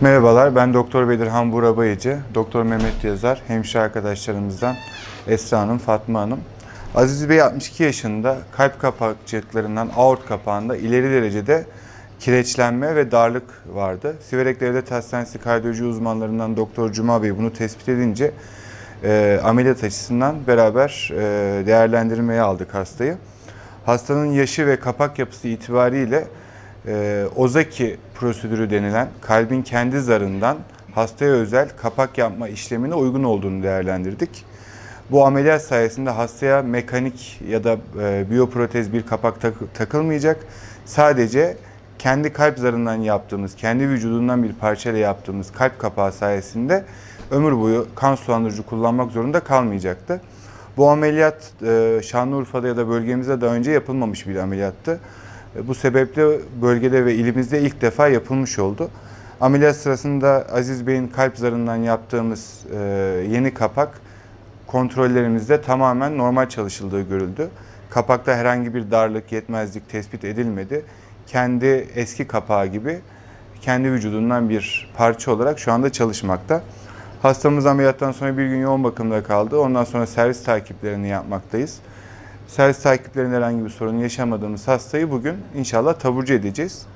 Merhabalar, ben Doktor Bedirhan Burabayıcı, Doktor Mehmet Yazar, hemşire arkadaşlarımızdan Esra Hanım, Fatma Hanım. Aziz Bey 62 yaşında kalp kapakçıklarından aort kapağında ileri derecede kireçlenme ve darlık vardı. Siverek Devlet Hastanesi kardiyoloji uzmanlarından Doktor Cuma Bey bunu tespit edince e, ameliyat açısından beraber e, değerlendirmeye aldık hastayı. Hastanın yaşı ve kapak yapısı itibariyle e, Ozaki prosedürü denilen kalbin kendi zarından hastaya özel kapak yapma işlemine uygun olduğunu değerlendirdik. Bu ameliyat sayesinde hastaya mekanik ya da e, biyoprotez bir kapak tak- takılmayacak. Sadece kendi kalp zarından yaptığımız, kendi vücudundan bir parçayla yaptığımız kalp kapağı sayesinde ömür boyu kan sulandırıcı kullanmak zorunda kalmayacaktı. Bu ameliyat e, Şanlıurfa'da ya da bölgemizde daha önce yapılmamış bir ameliyattı. E, Bu sebeple bölgede ve ilimizde ilk defa yapılmış oldu. Ameliyat sırasında Aziz Bey'in kalp zarından yaptığımız e, yeni kapak kontrollerimizde tamamen normal çalışıldığı görüldü. Kapakta herhangi bir darlık, yetmezlik tespit edilmedi. Kendi eski kapağı gibi kendi vücudundan bir parça olarak şu anda çalışmakta. Hastamız ameliyattan sonra bir gün yoğun bakımda kaldı. Ondan sonra servis takiplerini yapmaktayız. Servis takiplerinde herhangi bir sorun yaşamadığımız hastayı bugün inşallah taburcu edeceğiz.